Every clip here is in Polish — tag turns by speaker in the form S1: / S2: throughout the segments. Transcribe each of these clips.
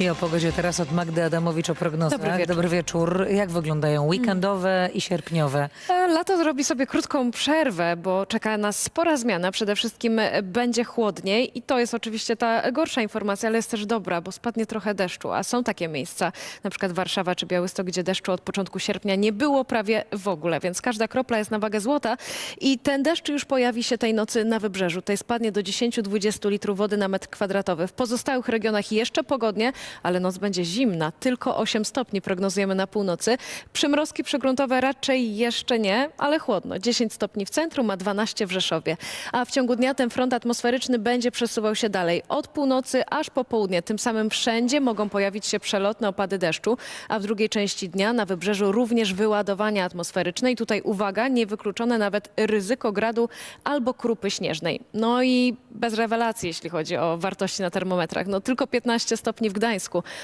S1: I o pogodzie teraz od Magdy Adamowicz o prognozach.
S2: Dobry wieczór.
S1: Dobry wieczór. Jak wyglądają weekendowe i sierpniowe?
S2: Lato zrobi sobie krótką przerwę, bo czeka nas spora zmiana. Przede wszystkim będzie chłodniej i to jest oczywiście ta gorsza informacja, ale jest też dobra, bo spadnie trochę deszczu, a są takie miejsca, na przykład Warszawa czy Białystok, gdzie deszczu od początku sierpnia nie było prawie w ogóle, więc każda kropla jest na wagę złota i ten deszcz już pojawi się tej nocy na wybrzeżu. Tutaj spadnie do 10-20 litrów wody na metr kwadratowy. W pozostałych regionach jeszcze pogodnie, ale noc będzie zimna. Tylko 8 stopni prognozujemy na północy. Przymrozki przygruntowe raczej jeszcze nie, ale chłodno. 10 stopni w centrum, a 12 w Rzeszowie. A w ciągu dnia ten front atmosferyczny będzie przesuwał się dalej od północy aż po południe. Tym samym wszędzie mogą pojawić się przelotne opady deszczu, a w drugiej części dnia na wybrzeżu również wyładowania atmosferyczne. I tutaj uwaga, niewykluczone nawet ryzyko gradu albo krupy śnieżnej. No i bez rewelacji, jeśli chodzi o wartości na termometrach. No tylko 15 stopni w Gdańsku,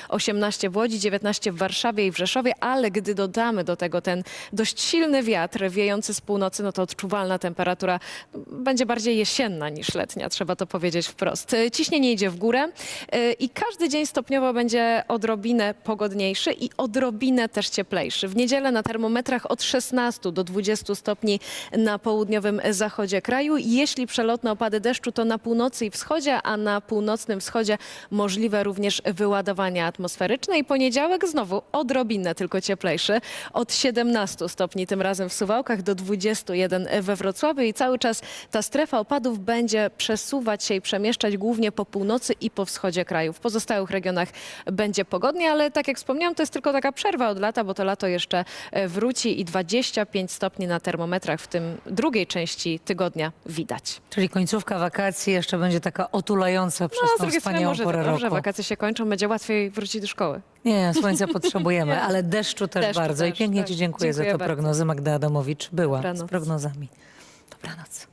S2: 18 w Łodzi, 19 w Warszawie i w Rzeszowie, ale gdy dodamy do tego ten dość silny wiatr wiejący z północy, no to odczuwalna temperatura będzie bardziej jesienna niż letnia, trzeba to powiedzieć wprost. Ciśnienie idzie w górę y, i każdy dzień stopniowo będzie odrobinę pogodniejszy i odrobinę też cieplejszy. W niedzielę na termometrach od 16 do 20 stopni na południowym zachodzie kraju. Jeśli przelotne opady deszczu, to na północy i wschodzie, a na północnym wschodzie możliwe również wyładowania atmosferyczne. I poniedziałek znowu odrobinę tylko cieplejszy. Od 17 stopni tym razem w Suwałkach do 21 we Wrocławiu i cały czas ta strefa opadów będzie przesuwać się i przemieszczać głównie po północy i po wschodzie kraju. W pozostałych regionach będzie pogodnie, ale tak jak wspomniałam, to jest tylko taka przerwa od lata, bo to lato jeszcze e, wróci i 25 stopni na termometrach w tym drugiej części tygodnia widać.
S1: Czyli końcówka wakacji jeszcze będzie taka otulająca przez
S2: No,
S1: tą wspaniałą
S2: może
S1: porę
S2: dobrze,
S1: roku.
S2: wakacje się kończą, będzie łatwiej wrócić do szkoły.
S1: Nie, słońca potrzebujemy, ale deszczu też
S2: Deszczu
S1: bardzo. I
S2: też,
S1: pięknie
S2: tak.
S1: Ci dziękuję, za
S2: Dziękuję
S1: te
S2: bardzo.
S1: prognozy. Magda Adamowicz była z
S2: Dobranoc.
S1: prognozami. Dobranoc.